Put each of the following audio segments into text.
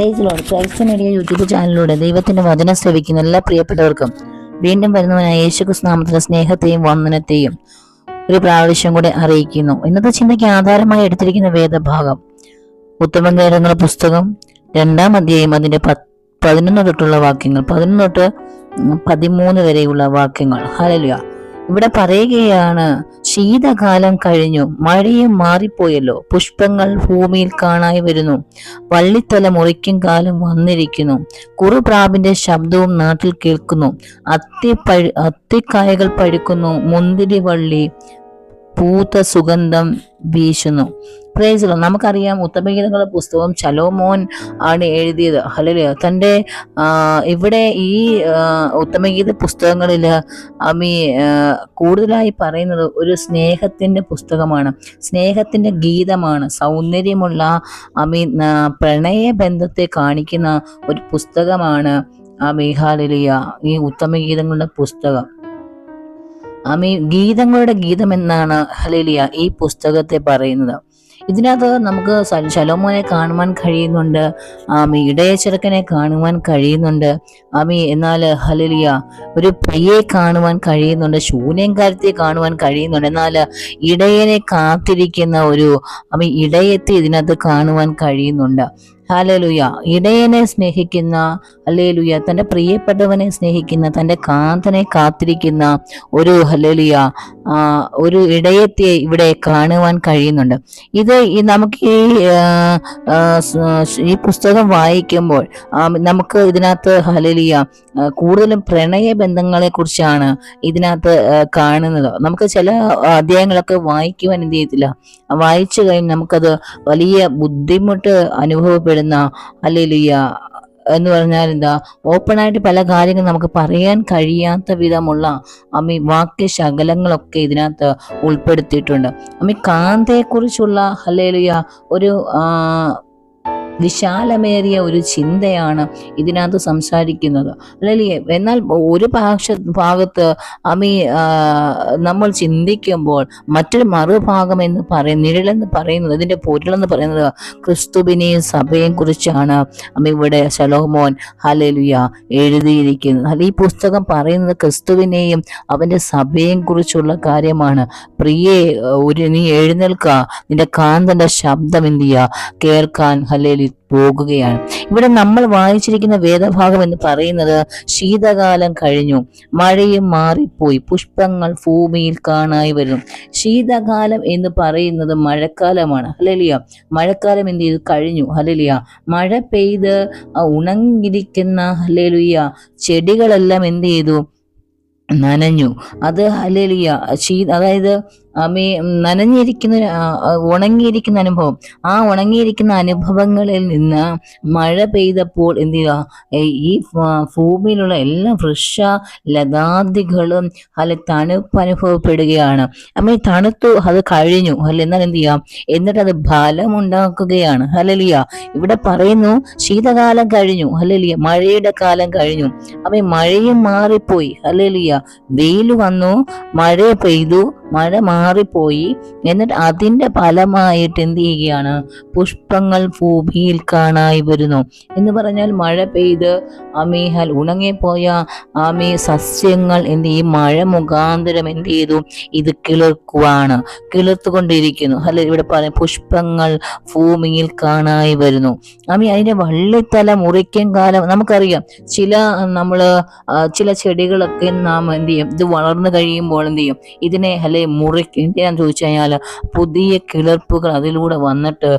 പ്രൈസിലോട് Christ media YouTube ചാനലിലൂടെ ദൈവത്തിന്റെ വചനം ശ്രവിക്കുന്ന എല്ലാ പ്രിയപ്പെട്ടവർക്കും വീണ്ടും വരുന്നവനായ യേശുക്രിസ്തു നാമത്തിലെ സ്നേഹത്തെയും വന്ദനത്തെയും ഒരു പ്രാവശ്യം കൂടെ അറിയിക്കുന്നു. ഇന്നത്തെ ചിന്തയ്ക്ക് ആധാരമായി എടുത്തിരിക്കുന്ന വേദഭാഗം. ഉത്തമഗീതങ്ങളുടെ പുസ്തകം രണ്ടാം അധ്യായം അതിന്റെ പതിനൊന്ന് തൊട്ടുള്ള വാക്യങ്ങൾ പതിനൊന്ന് തൊട്ട് പതിമൂന്ന് വരെയുള്ള വാക്യങ്ങൾ. ഹലലുയ ഇവിടെ പറയുകയാണ് ശീതകാലം കഴിഞ്ഞു മഴയും മാറിപ്പോയല്ലോ പുഷ്പങ്ങൾ ഭൂമിയിൽ കാണായി വരുന്നു വള്ളിത്തല മുറിക്കും കാലം വന്നിരിക്കുന്നു കുറുപ്രാവിന്റെ ശബ്ദവും നാട്ടിൽ കേൾക്കുന്നു അത്തി പഴു അത്തിക്കായകൾ പഴുക്കുന്നു മുന്തിരി വള്ളി പൂത്ത സുഗന്ധം വീശുന്നു. പ്രേസിലോ നമുക്കറിയാം ഉത്തമഗീതങ്ങളുടെ പുസ്തകം ചലോമോൻ ആണ് എഴുതിയത്. ഹലോ തന്റെ ഇവിടെ ഈ ഉത്തമഗീത പുസ്തകങ്ങളിൽ അമി കൂടുതലായി പറയുന്നത് ഒരു സ്നേഹത്തിന്റെ പുസ്തകമാണ്. സ്നേഹത്തിന്റെ ഗീതമാണ്. സൗന്ദര്യമുള്ള അമി പ്രണയ പ്രണയബന്ധത്തെ കാണിക്കുന്ന ഒരു പുസ്തകമാണ് ആ മേഘാലിയ ഈ ഉത്തമഗീതങ്ങളുടെ പുസ്തകം. ആമി ഗീതങ്ങളുടെ ഗീതം എന്നാണ് ഹലേലിയ ഈ പുസ്തകത്തെ പറയുന്നത്. ഇതിനകത്ത് നമുക്ക് ശലോമോനെ കാണുവാൻ കഴിയുന്നുണ്ട് ആമി ഇടയച്ചെറുക്കനെ കാണുവാൻ കഴിയുന്നുണ്ട് ആമി എന്നാൽ ഹലിലിയ ഒരു പ്രിയെ കാണുവാൻ കഴിയുന്നുണ്ട് ശൂന്യംകാരത്തെ കാണുവാൻ കഴിയുന്നുണ്ട്. എന്നാൽ ഇടയനെ കാത്തിരിക്കുന്ന ഒരു ആമി ഇടയത്തെ ഇതിനകത്ത് കാണുവാൻ കഴിയുന്നുണ്ട്. ഹലേലുയ. ഇടയനെ സ്നേഹിക്കുന്ന ഹലേലുയ തന്റെ പ്രിയപ്പെട്ടവനെ സ്നേഹിക്കുന്ന തന്റെ കാന്തനെ കാത്തിരിക്കുന്ന ഒരു ഹലേലുയ ഒരു ഇടയത്തെ ഇവിടെ കാണുവാൻ കഴിയുന്നുണ്ട്. ഇത് നമുക്ക് ഈ ഈ പുസ്തകം വായിക്കുമ്പോൾ നമുക്ക് ഇതിനകത്ത് ഹലലിയ കൂടുതലും പ്രണയ ബന്ധങ്ങളെ കുറിച്ചാണ് ഇതിനകത്ത് കാണുന്നത്. നമുക്ക് ചില അധ്യായങ്ങളൊക്കെ വായിക്കുവാൻ എന്ത് ചെയ്യത്തില്ല? വായിച്ചു കഴിഞ്ഞ് നമുക്കത് വലിയ ബുദ്ധിമുട്ട് അനുഭവപ്പെടുന്ന അല്ലെലിയ എന്ന് പറഞ്ഞാൽ എന്താ ഓപ്പണായിട്ട് പല കാര്യങ്ങളും നമുക്ക് പറയാൻ കഴിയാത്ത വിധമുള്ള അമ്മി വാക്യ ശകലങ്ങളൊക്കെ ഇതിനകത്ത് ഉൾപ്പെടുത്തിയിട്ടുണ്ട്. അമ്മി കാന്തയെക്കുറിച്ചുള്ള ഹലേലുയ ഒരു വിശാലമേറിയ ഒരു ചിന്തയാണ് ഇതിനകത്ത് സംസാരിക്കുന്നത്. അല്ലെങ്കിൽ എന്നാൽ ഒരു ഭാഷ ഭാഗത്ത് അമീ നമ്മൾ ചിന്തിക്കുമ്പോൾ മറ്റൊരു മറുഭാഗം എന്ന് പറയുന്ന നിഴലെന്ന് പറയുന്നത് ഇതിന്റെ പൊരുളെന്ന് പറയുന്നത് ക്രിസ്തുവിനെയും സഭയെയും കുറിച്ചാണ് അമ്മ ഇവിടെ ശലോമോൻ ഹലലുയ എഴുതിയിരിക്കുന്നത്. അല്ല ഈ പുസ്തകം പറയുന്നത് ക്രിസ്തുവിനെയും അവന്റെ സഭയെയും കുറിച്ചുള്ള കാര്യമാണ്. പ്രിയെ ഒരു നീ എഴുന്നേൽക്കുക നിന്റെ കാന്തന്റെ ശബ്ദം എന്ത് ചെയ്യുക കേൾക്കാൻ ഹലേലി പോകുകയാണ്. ഇവിടെ നമ്മൾ വായിച്ചിരിക്കുന്ന വേദഭാഗം എന്ന് പറയുന്നത് ശീതകാലം കഴിഞ്ഞു. മഴയും മാറിപ്പോയി. പുഷ്പങ്ങൾ ഭൂമിയിൽ കാണായി വരുന്നു. ശീതകാലം എന്ന് പറയുന്നത് മഴക്കാലമാണ്. ഹലലിയ മഴക്കാലം എന്ത് ചെയ്തു? കഴിഞ്ഞു. ഹലലിയ മഴ പെയ്ത് ഉണങ്ങിരിക്കുന്ന ഹലലിയ ചെടികളെല്ലാം എന്ത് ചെയ്തു? നനഞ്ഞു. അത് ഹലേലിയ ശീ അതായത് അമേ നനഞ്ഞിരിക്കുന്ന ഉണങ്ങിയിരിക്കുന്ന അനുഭവം. ആ ഉണങ്ങിയിരിക്കുന്ന അനുഭവങ്ങളിൽ നിന്ന് മഴ പെയ്തപ്പോൾ എന്ത് ചെയ്യുക? ഈ ഭൂമിയിലുള്ള എല്ലാ വൃക്ഷ ലതാദികളും അല്ലെ തണുപ്പ് അനുഭവപ്പെടുകയാണ്. അമ്മ തണുത്തു അത് കഴിഞ്ഞു. അല്ല എന്നാൽ എന്ത് ചെയ്യാം എന്നിട്ട് അത് ഫലമുണ്ടാക്കുകയാണ്. ഹലലിയ ഇവിടെ പറയുന്നു ശീതകാലം കഴിഞ്ഞു. ഹലലിയ മഴയുടെ കാലം കഴിഞ്ഞു. അമ്മ മഴയും മാറിപ്പോയി. ഹലലിയ വെയിൽ വന്നു മഴ പെയ്തു. മഴ മാറിപ്പോയി. എന്നിട്ട് അതിന്റെ ഫലമായിട്ട് എന്ത് ചെയ്യുകയാണ്? പുഷ്പങ്ങൾ ഭൂമിയിൽ കാണായി വരുന്നു. എന്ന് പറഞ്ഞാൽ മഴ പെയ്ത് അമീഹൽ ഉണങ്ങിപ്പോയ ആമി സസ്യങ്ങൾ എന്ത് ചെയ്യും? മഴ മുഖാന്തരം എന്ത് ചെയ്തു? ഇത് കിളിർക്കുവാണ്. കിളിർത്തുകൊണ്ടിരിക്കുന്നു. അല്ല? ഇവിടെ പറയും പുഷ്പങ്ങൾ ഭൂമിയിൽ കാണായി വരുന്നു. ആമി അതിന്റെ വള്ളിത്തല മുറിക്കും കാലം നമുക്കറിയാം. ചില നമ്മൾ ചില ചെടികളൊക്കെ നാം എന്ത് ചെയ്യും? ഇത് വളർന്നു കഴിയുമ്പോൾ എന്ത് ചെയ്യും? ഇതിനെ അല്ലെ മുറിക്കും എന്തിനാന്ന് ചോദിച്ചു കഴിഞ്ഞാൽ പുതിയ കിളിർപ്പുകൾ അതിലൂടെ വന്നിട്ട്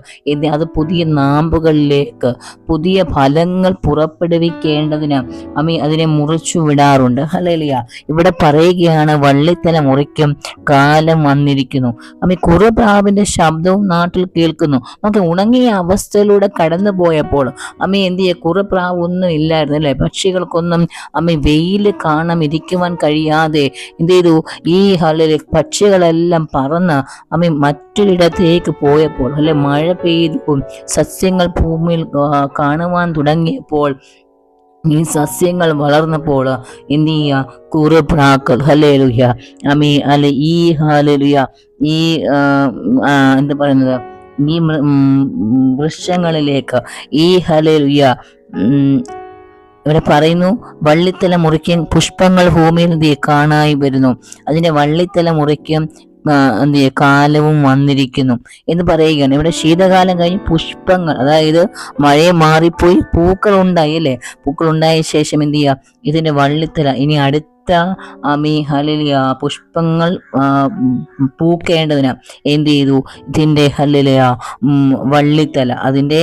അത് പുതിയ നാമ്പുകളിലേക്ക് പുതിയ ഫലങ്ങൾ പുറപ്പെടുവിക്കേണ്ടതിന് അമ്മി അതിനെ മുറിച്ചു വിടാറുണ്ട്. ഹലേലിയ ഇവിടെ പറയുകയാണ് വള്ളിത്തല മുറിക്കും കാലം വന്നിരിക്കുന്നു. അമ്മി കുറുപ്രാവിന്റെ ശബ്ദവും നാട്ടിൽ കേൾക്കുന്നു. നമുക്ക് ഉണങ്ങിയ അവസ്ഥയിലൂടെ കടന്നു പോയപ്പോൾ അമ്മി എന്ത് ചെയ്യുക കുറുപ്രാവ് ഒന്നും ഇല്ലായിരുന്നു അല്ലേ? പക്ഷികൾക്കൊന്നും അമ്മി വെയിൽ കാണാൻ ഇരിക്കുവാൻ കഴിയാതെ എന്ത് ചെയ്തു? ഈ ഹള്ളിൽ പക്ഷികളെല്ലാം പറന്ന് അമ്മ മറ്റൊരിടത്തേക്ക് പോയപ്പോൾ അല്ലെ മഴ പെയ്തു സസ്യങ്ങൾ ഭൂമിയിൽ കാണുവാൻ തുടങ്ങിയപ്പോൾ ഈ സസ്യങ്ങൾ വളർന്നപ്പോൾ എന്ത് ചെയ്യുക കുറുപ്രാക്കൾ ഹലേലുയ അമ്മി അല്ലെ ഈ ഹാലലുയ ഈ ആ, ആ, എന്താ പറയുന്നത് ഈ വൃക്ഷങ്ങളിലേക്ക് ഈ ഹലേ ഉം, ഇവിടെ പറയുന്നു വള്ളിത്തല മുറിക്കും പുഷ്പങ്ങൾ ഭൂമിയിൽ എന്ത്? കാണായി വരുന്നു അതിന്റെ വള്ളിത്തല മുറിക്കും എന്ത്? കാലവും വന്നിരിക്കുന്നു എന്ന് പറയുകയാണ് ഇവിടെ ശീതകാലം കഴിഞ്ഞ് പുഷ്പങ്ങൾ അതായത് മഴയെ മാറിപ്പോയി പൂക്കൾ ഉണ്ടായി അല്ലേ പൂക്കൾ ഉണ്ടായ ശേഷം എന്ത് ചെയ്യുക ഇതിന്റെ വള്ളിത്തല ഇനി അടുത്ത ആമി ഹലിലിയ പുഷ്പങ്ങൾ പൂക്കേണ്ടതിന് എന്ത് ചെയ്തു ഇതിന്റെ ഹലിലിയ വള്ളിത്തല അതിന്റെ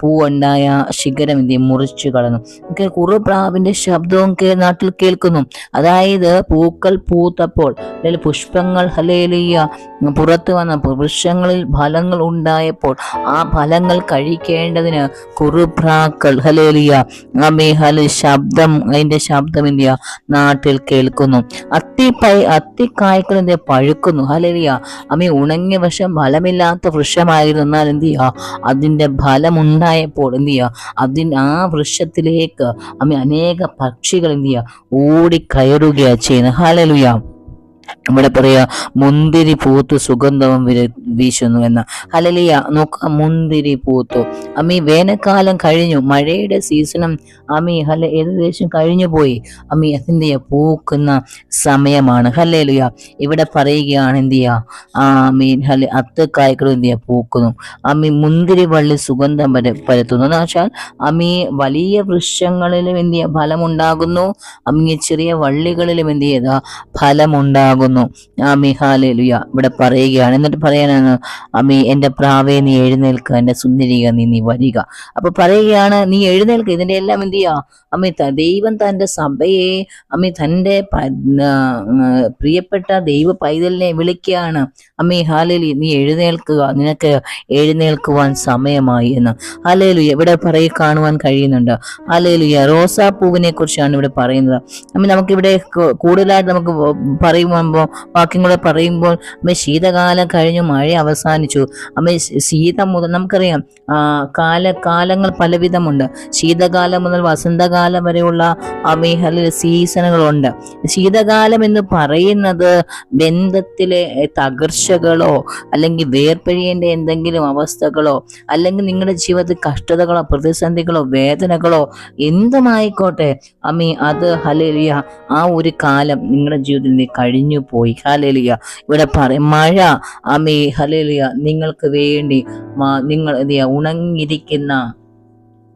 പൂവുണ്ടായ ശിഖരം എന്ത് ചെയ്യും? മുറിച്ചു കളഞ്ഞു കുറുപ്രാവിന്റെ ശബ്ദവും നാട്ടിൽ കേൾക്കുന്നു അതായത് പൂക്കൾ പൂത്തപ്പോൾ അല്ലെങ്കിൽ പുഷ്പങ്ങൾ ഹലേലിയ പുറത്തു വന്നപ്പോൾ വൃക്ഷങ്ങളിൽ ഫലങ്ങൾ ഉണ്ടായപ്പോൾ ആ ഫലങ്ങൾ കഴിക്കേണ്ടതിന് കുറുപ്രാക്കൾ ഹലേലിയ ഹലി ശബ്ദം അതിന്റെ ശബ്ദം എന്ത് ചെയ്യുക? നാട്ടിൽ കേൾക്കുന്നു. അത്തിപ്പൈ ചെയ്യുക? പഴുക്കുന്നു. ഹലരിയ അമ്മ ഉണങ്ങിയ വശം ഫലമില്ലാത്ത വൃക്ഷമായിരുന്നു. എന്നാൽ എന്ത് ചെയ്യുക അതിന്റെ ഫലമുണ്ടായപ്പോൾ എന്ത് ചെയ്യുക അതിന് ആ വൃക്ഷത്തിലേക്ക് അമ്മ അനേക പക്ഷികൾ എന്ത് ചെയ്യുക ഓടിക്കയറുകയാണ് ചെയ്യുന്നത് ഹലലുയ ഇവിടെ പറയുക മുന്തിരി പൂത്ത് സുഗന്ധവും വിര- വീശുന്നു എന്ന അലലിയ നോക്ക മുന്തിരി പൂത്തു. അമ്മി വേനൽക്കാലം കഴിഞ്ഞു. മഴയുടെ സീസണും അമ്മി ഹല ഏകദേശം കഴിഞ്ഞു പോയി. അമ്മി അതിന്റെ പൂക്കുന്ന സമയമാണ്. ഹല്ലേലുയ. ഇവിടെ പറയുകയാണ് എന്ത് ചെയ്യുക ആ മീൻ ഹല അത്തക്കായ്ക്കളും എന്ത് ചെയ്യുക പൂക്കുന്നു. അമ്മി മുന്തിരി വള്ളി സുഗന്ധം പര പരത്തുന്നു. എന്ന് വെച്ചാൽ അമ്മി വലിയ വൃക്ഷങ്ങളിലും എന്ത് ചെയ്യുക ഫലമുണ്ടാകുന്നു. അമ്മി ചെറിയ വള്ളികളിലും എന്ത് ചെയ്ത ഫലമുണ്ടാകുന്നു ആമി ഹാലേലുയ ഇവിടെ പറയുകയാണ്. എന്നിട്ട് പറയാനാണ് അമ്മി എന്റെ പ്രാവേ നീ എഴുന്നേൽക്കുക എന്റെ സുന്ദരിക നീ നീ വരിക. അപ്പൊ പറയുകയാണ് നീ എഴുന്നേൽക്കുക ഇതിന്റെ എല്ലാം എന്ത് ചെയ്യുക അമ്മി ദൈവം തന്റെ സഭയെ അമ്മി തന്റെ പ്രിയപ്പെട്ട ദൈവ പൈതലിനെ വിളിക്കുകയാണ്. അമ്മി ഹാലേലി നീ എഴുന്നേൽക്കുക. നിനക്ക് എഴുന്നേൽക്കുവാൻ സമയമായി എന്ന്. ഹാലേലു ഇവിടെ പറയി കാണുവാൻ കഴിയുന്നുണ്ട്. ഹാലേലുയ റോസാപ്പൂവിനെ കുറിച്ചാണ് ഇവിടെ പറയുന്നത്. അമ്മ നമുക്കിവിടെ കൂടുതലായിട്ട് നമുക്ക് വ- പറയുമ്പോൾ വാക്യങ്ങൾ പറയുമ്പോൾ അമ്മ ശീതകാലം കഴിഞ്ഞു മഴ അവസാനിച്ചു. അമ്മ ശീത മുതൽ നമുക്കറിയാം കാല കാലങ്ങൾ പലവിധമുണ്ട്. ശീതകാലം മുതൽ വസന്തകാലം വരെയുള്ള അമേഹലിൽ സീസണുകളുണ്ട്. ശീതകാലം എന്ന് പറയുന്നത് ബന്ധത്തിലെ തകർച്ചകളോ അല്ലെങ്കിൽ വേർപിരിയേണ്ട എന്തെങ്കിലും അവസ്ഥകളോ അല്ലെങ്കിൽ നിങ്ങളുടെ ജീവിതത്തിൽ കഷ്ടതകളോ പ്രതിസന്ധികളോ വേദനകളോ എന്തുമായിക്കോട്ടെ അമ്മി അത് ഹലേലിയ ആ ഒരു കാലം നിങ്ങളുടെ ജീവിതത്തിൽ നിന്ന് കഴിഞ്ഞു പോയി. ഹലേലിയ ഇവിടെ പറയും മഴ അമേ ഹലേലിയ നിങ്ങൾക്ക് വേണ്ടി നിങ്ങൾ എന്ത് ഉണങ്ങിയിരിക്കുന്ന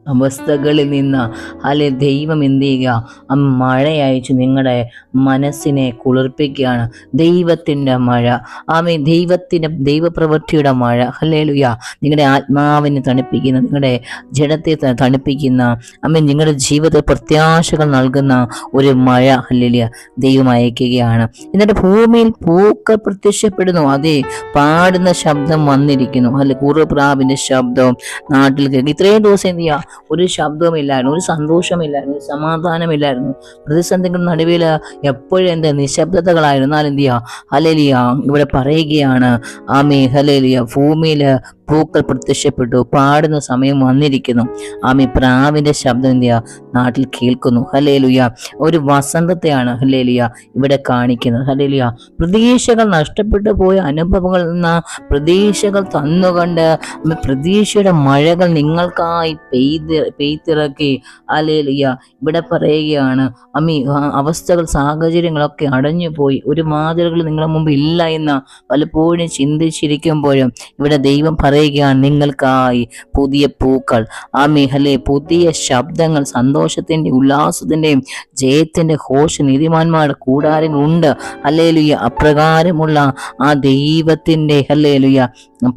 അവസ്ഥകളിൽ നിന്ന് അല്ലെ ദൈവം എന്ത് ചെയ്യുക? ആ മഴ അയച്ച് നിങ്ങളുടെ മനസ്സിനെ കുളിർപ്പിക്കുകയാണ്. ദൈവത്തിന്റെ മഴ. ആമേ ദൈവത്തിന്റെ ദൈവപ്രവൃത്തിയുടെ മഴ. ഹല്ലേലൂയ. നിങ്ങളുടെ ആത്മാവിനെ തണുപ്പിക്കുന്ന നിങ്ങളുടെ ജഡത്തെ തണുപ്പിക്കുന്ന അമ്മ നിങ്ങളുടെ ജീവിത പ്രത്യാശകൾ നൽകുന്ന ഒരു മഴ ഹല്ലേലൂയ ദൈവം അയക്കുകയാണ്. എന്നിട്ട് ഭൂമിയിൽ പൂക്കൾ പ്രത്യക്ഷപ്പെടുന്നു. അതെ പാടുന്ന ശബ്ദം വന്നിരിക്കുന്നു. അല്ലെ കുറുപ്രാവിന്റെ ശബ്ദം നാട്ടിൽ കേൾക്കും ഇത്രയും ദിവസം എന്ത് ചെയ്യുക? ഒരു ശബ്ദവുമില്ലായിരുന്നു ഒരു സന്തോഷമില്ലായിരുന്നു ഒരു സമാധാനമില്ലായിരുന്നു. പ്രതിസന്ധികളുടെ നടുവിൽ എപ്പോഴും എന്താ നിശബ്ദതകളായിരുന്നു എന്ത് ചെയ്യുക? ഹലേലിയ ഇവിടെ പറയുകയാണ് ആമേ ഹലേലിയ ഭൂമിയിൽ പൂക്കൾ പ്രത്യക്ഷപ്പെട്ടു. പാടുന്ന സമയം വന്നിരിക്കുന്നു. ആമി പ്രാവിന്റെ ശബ്ദം എന്ത് നാട്ടിൽ കേൾക്കുന്നു. ഹലേലുയ ഒരു വസന്തത്തെയാണ് ഹലേലിയ ഇവിടെ കാണിക്കുന്നത്. ഹലേലിയ പ്രതീക്ഷകൾ നഷ്ടപ്പെട്ടു പോയ അനുഭവങ്ങൾ നിന്ന് പ്രതീക്ഷകൾ തന്നുകൊണ്ട് പ്രതീക്ഷയുടെ മഴകൾ നിങ്ങൾക്കായി പെയ്ത് പെയ്ത്തിറക്കി. അലേലിയ ഇവിടെ പറയുകയാണ് അമ്മി അവസ്ഥകൾ സാഹചര്യങ്ങളൊക്കെ അടഞ്ഞു പോയി ഒരു മാതൃകൾ നിങ്ങളുടെ മുമ്പ് ഇല്ല എന്ന് പലപ്പോഴും ചിന്തിച്ചിരിക്കുമ്പോഴും ഇവിടെ ദൈവം പറയുകയാണ് നിങ്ങൾക്കായി പുതിയ പൂക്കൾ. ആ ഹലെ പുതിയ ശബ്ദങ്ങൾ സന്തോഷത്തിന്റെ ഉല്ലാസത്തിന്റെയും ജയത്തിന്റെ ഘോഷ നീതിമാന്മാരുടെ കൂടാരങ്ങളുണ്ട് അല്ലേലുയ അപ്രകാരമുള്ള ആ ദൈവത്തിന്റെ ഹല്ലേലുയ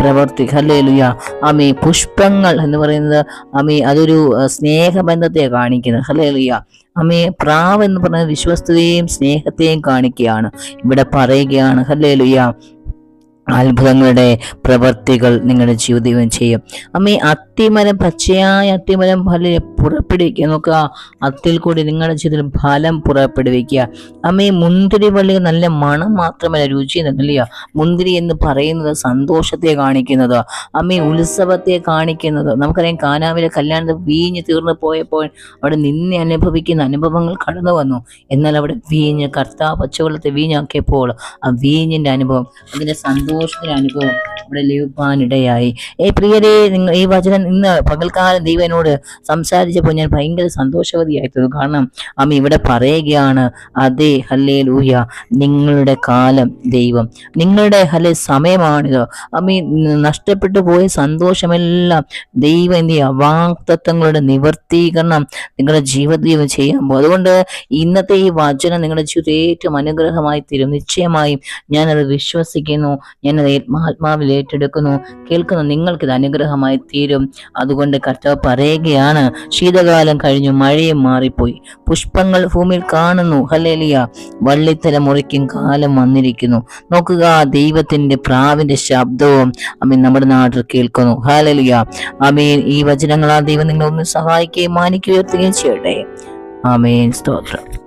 പ്രവർത്തി ഹല്ലേലുയ. അമേ പുഷ്പങ്ങൾ എന്ന് പറയുന്നത് അമേ അതൊരു സ്നേഹബന്ധത്തെ കാണിക്കുന്നത് ഹല്ലേലുയ. ആമി പ്രാവ് എന്ന് പറഞ്ഞ വിശ്വസ്തതയും സ്നേഹത്തെയും കാണിക്കുകയാണ്. ഇവിടെ പറയുകയാണ് ഹല്ലേലുയ അത്ഭുതങ്ങളുടെ പ്രവൃത്തികൾ നിങ്ങളുടെ ജീവിതം ചെയ്യും. അമ്മേ അത്തിമരം പച്ചയായ അത്തിമരം ഫലം പുറപ്പെടുവിക്കുക. നോക്കുക അത്തിൽ കൂടി നിങ്ങളുടെ ജീവിതത്തിൽ ഫലം പുറപ്പെടുവിക്കുക. അമ്മേ മുന്തിരി വള്ളി നല്ല മണം മാത്രമല്ല രുചി നൽകിയ മുന്തിരി എന്ന് പറയുന്നത് സന്തോഷത്തെ കാണിക്കുന്നത്. അമ്മേ ഉത്സവത്തെ കാണിക്കുന്നത്. നമുക്കറിയാം കാനാവിലെ കല്യാണത്തിൽ വീഞ്ഞ് തീർന്നു പോയപ്പോൾ അവിടെ നിന്നെ അനുഭവിക്കുന്ന അനുഭവങ്ങൾ കടന്നു വന്നു. എന്നാൽ അവിടെ വീഞ്ഞ് കർത്താവ് പച്ചവെള്ളത്തെ വീഞ്ഞാക്കിയപ്പോൾ ആ വീഞ്ഞിന്റെ അനുഭവം അതിന്റെ സന്തോഷം സന്തോഷത്തിന്റെ അനുഭവം ഇവിടെ ലഭിക്കാനിടയായി ഏ പ്രിയരെ നിങ്ങൾ ഈ വചനം ഇന്ന് പകൽക്കാലം ദൈവനോട് സംസാരിച്ചപ്പോൾ ഞാൻ ഭയങ്കര സന്തോഷവതിയായി തോന്നുന്നു കാരണം അമ്മ ഇവിടെ പറയുകയാണ് അതേ ഹല്ലേ ലൂയ നിങ്ങളുടെ കാലം ദൈവം. നിങ്ങളുടെ ഹലേ സമയമാണിത്. അമ്മ നഷ്ടപ്പെട്ടു പോയ സന്തോഷമെല്ലാം ദൈവം എന്ത് ചെയ്യുക? വാക്തത്വങ്ങളുടെ നിവർത്തീകരണം നിങ്ങളുടെ ജീവിതത്തിൽ ചെയ്യാൻ പോകും. അതുകൊണ്ട് ഇന്നത്തെ ഈ വചനം നിങ്ങളുടെ ജീവിതത്തിൽ ഏറ്റവും അനുഗ്രഹമായി തീരും. നിശ്ചയമായും ഞാനത് വിശ്വസിക്കുന്നു. ഞാനത് ആത്മാവിൽ ഏറ്റെടുക്കുന്നു. കേൾക്കുന്നു നിങ്ങൾക്കിത് അനുഗ്രഹമായി തീരും. അതുകൊണ്ട് കർത്താവ് പറയുകയാണ് ശീതകാലം കഴിഞ്ഞു മഴയും മാറിപ്പോയി. പുഷ്പങ്ങൾ ഭൂമിയിൽ കാണുന്നു. ഹലേലിയ വള്ളിത്തല മുറിക്കും കാലം വന്നിരിക്കുന്നു. നോക്കുക ദൈവത്തിന്റെ പ്രാവിന്റെ ശബ്ദവും അമീൻ നമ്മുടെ നാട്ടിൽ കേൾക്കുന്നു. ഹലലിയ അമീൻ. ഈ വചനങ്ങളാ ദൈവം നിങ്ങളൊന്ന് സഹായിക്കുകയും മാനിക്കുകയും ഉയർത്തുകയും ചെയ്യട്ടെ. ആമേൻ സ്തോത്രം.